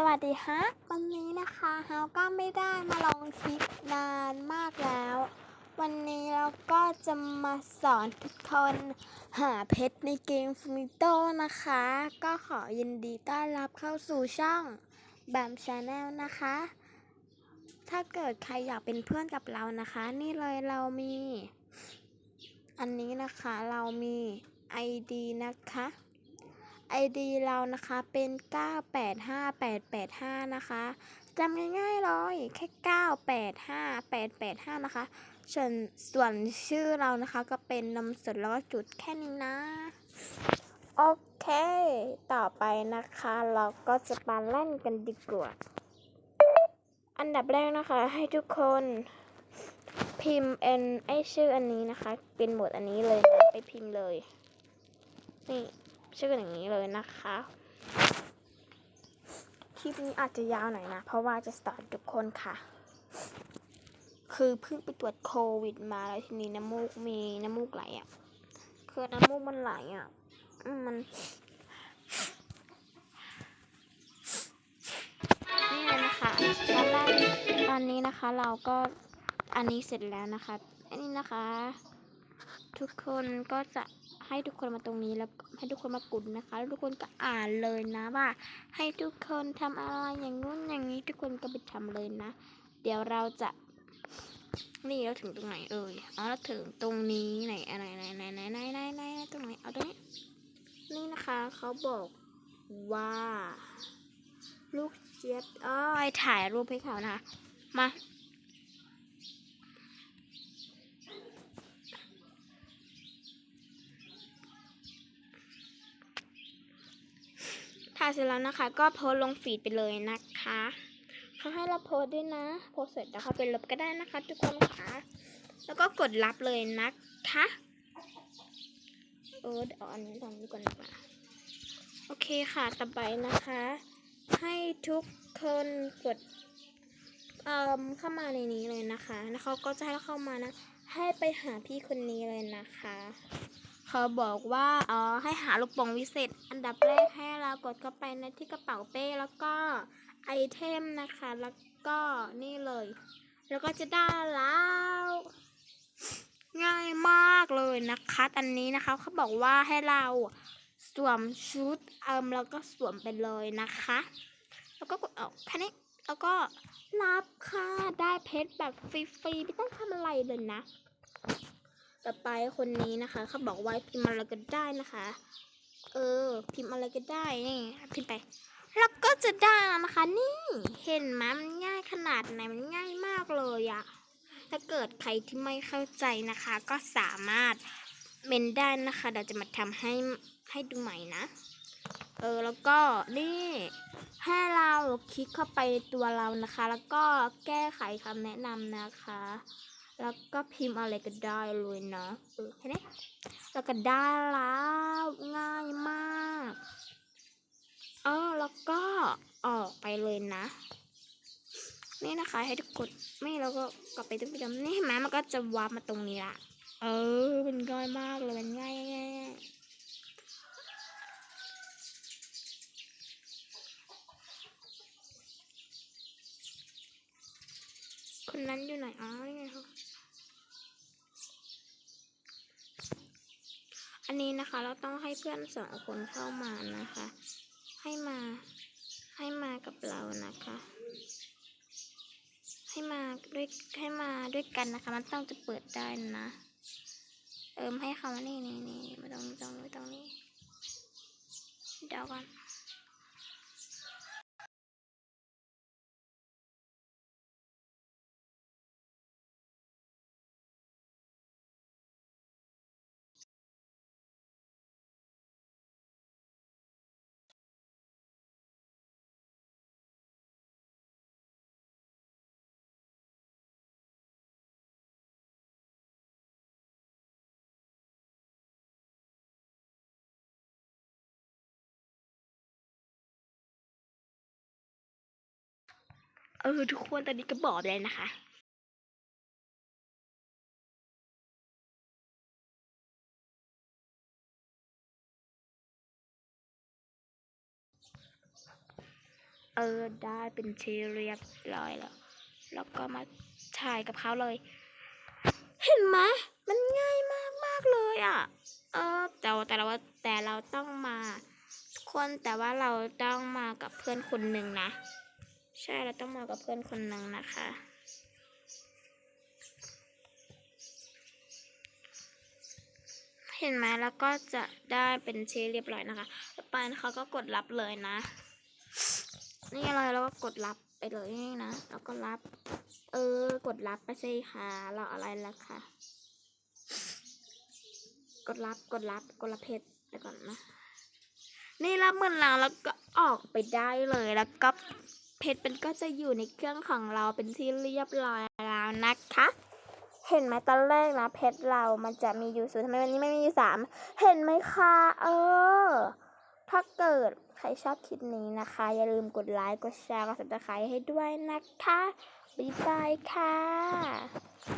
สวัสดีฮะวันนี้นะคะเฮาก็ไม่ได้มาลองคลิปนานมากแล้ว วันนี้เราก็จะมาสอนทุกคนหาเพชรในเกมฟูมิโตนะคะ ก็ขอยินดีต้อนรับเข้าสู่ช่องแบมชาแนลนะคะ ถ้าเกิดใครอยากเป็นเพื่อนกับเรานะคะ นี่เลยเรามี อันนี้นะคะเรามี ID นะคะ ID เรานะคะเป็น 985885 นะคะจำง่ายๆเลยแค่ 985885 นะคะ ส่วนส่วนชื่อเรานะคะก็เป็นนมสดแล้วก็จุดแค่นี้นะ โอเค ต่อไปนะคะ เราก็จะมาเล่นกันดีกว่า อันดับแรกนะคะ ให้ทุกคนพิมพ์เอ็นไอชื่ออันนี้นะคะ เป็นหมวดอันนี้เลยนะไปพิมพ์เลย นี่ ชื่ออย่างนี้เลยนะคะ คลิปนี้อาจจะยาวหน่อยนะ เพราะว่าจะสอนทุกคนค่ะ คือเพิ่งไปตรวจโควิดมาแล้วทีนี้น้ำมูกมีน้ำมูกไหลอะ่ะ คือน้ำมูกมันไหลอะ่ะมมันนี่เลยนะคะตอนแรกตอนนี้นะคะเราก็อันนี้เสร็จแล้วนะคะ อันนี้นะคะ ทุกคนก็จะให้ทุกคนมาตรงนี้แล้วให้ทุกคนมากดนะคะ แล้วทุกคนก็อ่านเลยนะว่า ให้ทุกคนทำอะไรอย่างงู้นอย่างนี้ทุกคนก็ไปทำเลยนะ เดี๋ยวเราจะนี่เราถึงตรงไหนเอ่ยอ๋อเราถึงตรงนี้ไหนอะไรไหนไหนไหนไหนไหนไหนตรงไหนเอาตรงนี้นี่นะคะเขาบอกว่า ลูกเจี๊ยบอ้อยถ่ายรูปให้เขานะคะมา ถ่ายเสร็จแล้วนะคะ ก็โพสลงฟีดไปเลยนะคะเขาให้เราโพสต์ด้วยนะ โพสต์เสร็จแล้วเขาไปลบก็ได้นะคะ ทุกคนค่ะแล้วก็กดรับเลยนะคะเออเดี๋ยวอาอันนี้ตรงนี้ก่อนดีกว่าโอเคค่ะต่อไปนะคะ ให้ทุกคนกดเอ่อเข้ามาในนี้เลยนะคะ แล้วเขาก็จะให้เข้ามานะ ให้ไปหาพี่คนนี้เลยนะคะ เขาบอกว่าอ๋อให้หาลูกโป่งวิเศษ อันดับแรกให้เรากดเข้าไปในที่กระเป๋าเป้แล้วก็ไอเทมนะคะ แล้วก็นี่เลย แล้วก็จะได้แล้ว ง่ายมากเลยนะคะตอนนี้นะคะเขาบอกว่าให้เราสวมชุดเอิมแล้วก็สวมไปเลยนะคะ แล้วก็กดออกแค่นี้แล้วก็รับค่ะได้เพชรแบบฟรีๆไม่ต้องทำอะไรเลยนะ ต่อไปคนนี้นะคะเขาบอกว่าพิมพ์อะไรก็ได้นะคะ เออ พิมพ์อะไรก็ได้นี่พิมพ์ไปแล้วก็จะได้แล้วนะคะ นี่เห็นไหมมันง่ายขนาดไหนมันง่ายมากเลยอะถ้าเกิดใครที่ไม่เข้าใจนะคะ ก็สามารถเมนได้นะคะเดี๋ยวจะมาทำให้ให้ดูใหม่นะ เออแล้วก็นี่ให้เราคลิกเข้าไปในตัวเรานะคะ แล้วก็แก้ไขคำแนะนำนะคะ แล้วก็พิมพ์อะไรก็ได้เลยนะเออแค่นี้แล้วก็ได้แล้วง่ายมากเออแล้วก็ออกไปเลยนะ นี่นะคะให้ทุกคนไม่แล้วก็กลับไปตุ้งไปดำนี่เห็นไหมมันก็จะวาร์ปมาตรงนี้ละเออเป็นง่ายมากเลยมันง่ายง่ายง่าย คนนั้นอยู่ไหนอ๋อนี่ไงเขาอันนี้นะคะเราต้องให้เพื่อนสองคนเข้ามานะคะ ให้มาให้มากับเรานะคะ ให้มาด้วยให้มาด้วยกันนะคะ มันต้องจะเปิดได้นะ เอิมให้เขานี่นี่นี่ไม่ต้องไม่ต้องไม่ต้องนี่เดี๋ยวก่อน ออทุกคนตอนนี้ก็บอกเลยนะคะเออได้เป็นทีเรียบร้อยแล้ว แล้วก็มาถ่ายกับเขาเลย เห็นไหมมันง่ายมากมากเลยอะ เออแต่แต่เราแต่เราต้องมาคนแต่ว่าเราต้องมากับเพื่อนคนหนึ่งนะ ใช่เราต้องมากับเพื่อนคนหนึ่งนะคะ เห็นไหมแล้วก็จะได้เป็นเชเรียบร้อยนะคะต่อไปนะคะก็กดรับเลยนะ นี่เลยแล้วก็กดรับไปเลยนี่นะแล้วก็รับ เออกดรับไปสิค่ะเราอะไรล่ะค่ะ กดรับกดรับกดรับเพจไปก่อนนะ นี่รับเงินเราแล้วก็ออกไปได้เลยแล้วก็ เพจเป็นก็จะอยู่ในเครื่องของเราเป็นที่เรียบร้อยแล้วนะคะ เห็นไหมตอนแรกนะเพชรเรามันจะมีอยู่ศูนย์ทำไมวันนี้ไม่มีอยู่สามเห็นไหมคะเออ ถ้าเกิดใครชอบคลิปนี้นะคะ อย่าลืมกดไลค์กดแชร์กด subscribe ให้ด้วยนะคะบ๊ายบายค่ะ